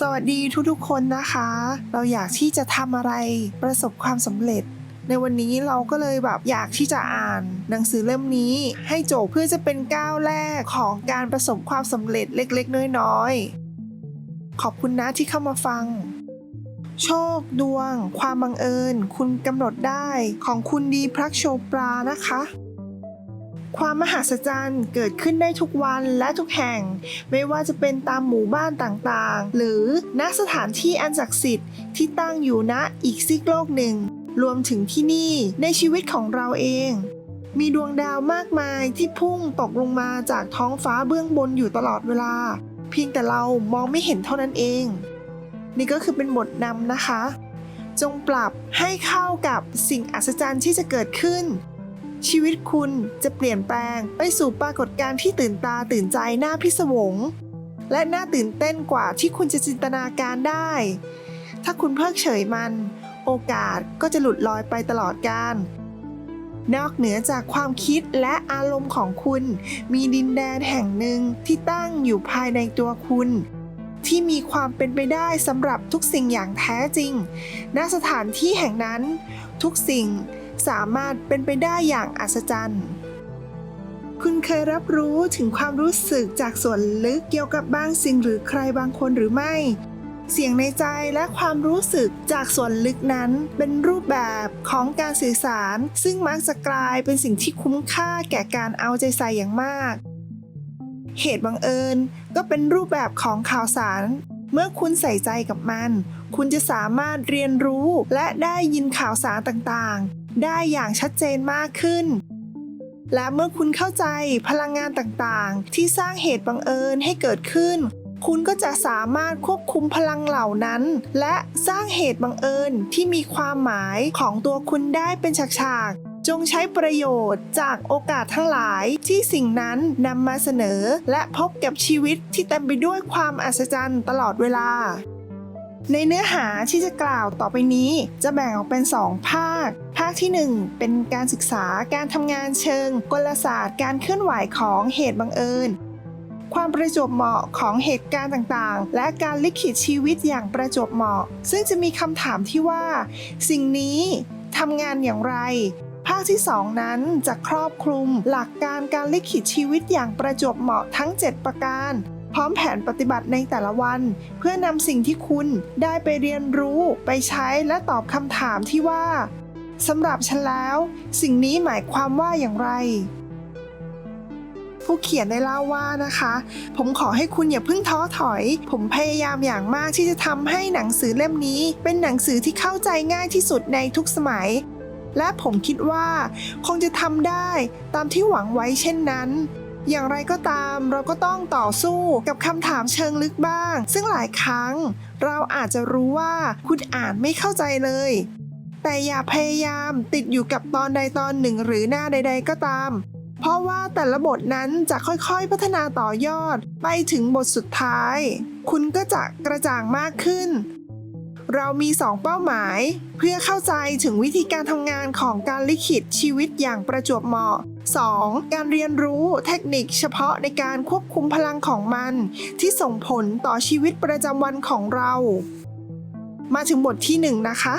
สวัสดีทุกๆคนนะคะ เราอยากที่จะทำอะไรประสบความสำเร็จ ในวันนี้เราก็เลยแบบอยากที่จะอ่าน หนังสือเล่มนี้ให้จบเพื่อจะเป็นก้าวแรกของการประสบความสำเร็จเล็กๆ น้อยๆ ขอบคุณนะที่เข้ามาฟัง โชคดวง ความบังเอิญ คุณกำหนดได้ของคุณดีพรักโชปรานะคะ ความมหัศจรรย์เกิดขึ้นได้ทุกวันและทุกแห่ง ไม่ว่าจะเป็นตามหมู่บ้านต่างๆ หรือณสถานที่อันศักดิ์สิทธิ์ที่ตั้งอยู่ณอีกซีกโลกหนึ่ง รวมถึงที่นี่ในชีวิตของเราเอง มีดวงดาวมากมายที่พุ่งตกลงมาจากท้องฟ้าเบื้องบนอยู่ตลอดเวลา เพียงแต่เรามองไม่เห็นเท่านั้นเอง นี่ก็คือเป็นบทนำนะคะ จงปรับให้เข้ากับสิ่งอัศจรรย์ที่จะเกิดขึ้น ชีวิตคุณจะเปลี่ยนแปลงไปสู่ปรากฏการณ์ที่ตื่นตาตื่นใจน่าพิศวง และน่าตื่นเต้นกว่าที่คุณจะจินตนาการได้ ถ้าคุณเพิกเฉยมัน โอกาสก็จะหลุดลอยไปตลอดกาลนอกเหนือจากความคิดและอารมณ์ของคุณ มีดินแดนแห่งหนึ่งที่ตั้งอยู่ภายในตัวคุณที่มีความเป็นไปได้สำหรับทุกสิ่งอย่างแท้จริง ณ สถานที่แห่งนั้น ทุกสิ่ง สามารถเป็นไปได้อย่างอัศจรรย์ คุณเคยรับรู้ถึงความรู้สึกจากส่วนลึกเกี่ยวกับบางสิ่งหรือใครบางคนหรือไม่ เสียงในใจและความรู้สึกจากส่วนลึกนั้นเป็นรูปแบบของการสื่อสาร ซึ่งมักจะกลายเป็นสิ่งที่คุ้มค่าแก่การเอาใจใส่อย่างมาก เหตุบังเอิญก็เป็นรูปแบบของข่าวสารเมื่อคุณใส่ใจกับมัน คุณจะสามารถเรียนรู้และได้ยินข่าวสารต่างๆ ได้อย่างชัดเจนมากขึ้น และเมื่อคุณเข้าใจพลังงานต่างๆ ที่สร้างเหตุบังเอิญให้เกิดขึ้น คุณก็จะสามารถควบคุมพลังเหล่านั้น และสร้างเหตุบังเอิญที่มีความหมายของตัวคุณได้เป็นฉากๆจงใช้ประโยชน์จากโอกาสทั้งหลายที่สิ่งนั้นนำมาเสนอ และพบกับชีวิตที่เต็มไปด้วยความอัศจรรย์ตลอดเวลา ในเนื้อหาที่จะกล่าวต่อไปนี้จะแบ่งออกเป็น 2 ภาค ภาคที่ 1 เป็นการศึกษาการทำงานเชิง กลศาสตร์ การเคลื่อนไหวของเหตุบังเอิญ ความประจวบเหมาะของเหตุการณ์ต่างๆ และการลิขิตชีวิตอย่างประจวบเหมาะ ซึ่งจะมีคำถามที่ว่า สิ่งนี้ทำงานอย่างไร ภาคที่ 2 นั้นจะครอบคลุมหลักการการลิขิตชีวิตอย่างประจวบเหมาะทั้ง 7 ประการ พร้อมแผนปฏิบัติในแต่ละวัน เพื่อนำสิ่งที่คุณได้ไปเรียนรู้ไปใช้และตอบคำถามที่ว่าสำหรับฉันแล้ว สิ่งนี้หมายความว่าอย่างไร ผู้เขียนได้เล่าว่านะคะ ผมขอให้คุณอย่าเพิ่งท้อถอย ผมพยายามอย่างมากที่จะทำให้หนังสือเล่มนี้ เป็นหนังสือที่เข้าใจง่ายที่สุดในทุกสมัย และผมคิดว่า คงจะทำได้ตามที่หวังไว้เช่นนั้น อย่างไรก็ตามเราก็ต้องต่อสู้กับคำถามเชิงลึกบ้าง ซึ่งหลายครั้ง เราอาจจะรู้ว่าคุณอ่านไม่เข้าใจเลย แต่อย่าพยายามติดอยู่กับตอนใดตอนหนึ่งหรือหน้าใด ๆ ก็ตาม เพราะว่าแต่ละบทนั้นจะค่อยๆพัฒนาต่อยอด ไปถึงบทสุดท้าย คุณก็จะกระจ่างมากขึ้น เรามี 2 เป้าหมาย เพื่อเข้าใจถึงวิธีการทำงานของการลิขิตชีวิตอย่างประจวบเหมาะ 2. การเรียนรู้เทคนิคเฉพาะในการควบคุมพลังของมัน ที่ส่งผลต่อชีวิตประจำวันของเรา มาถึงบทที่ 1 นะคะ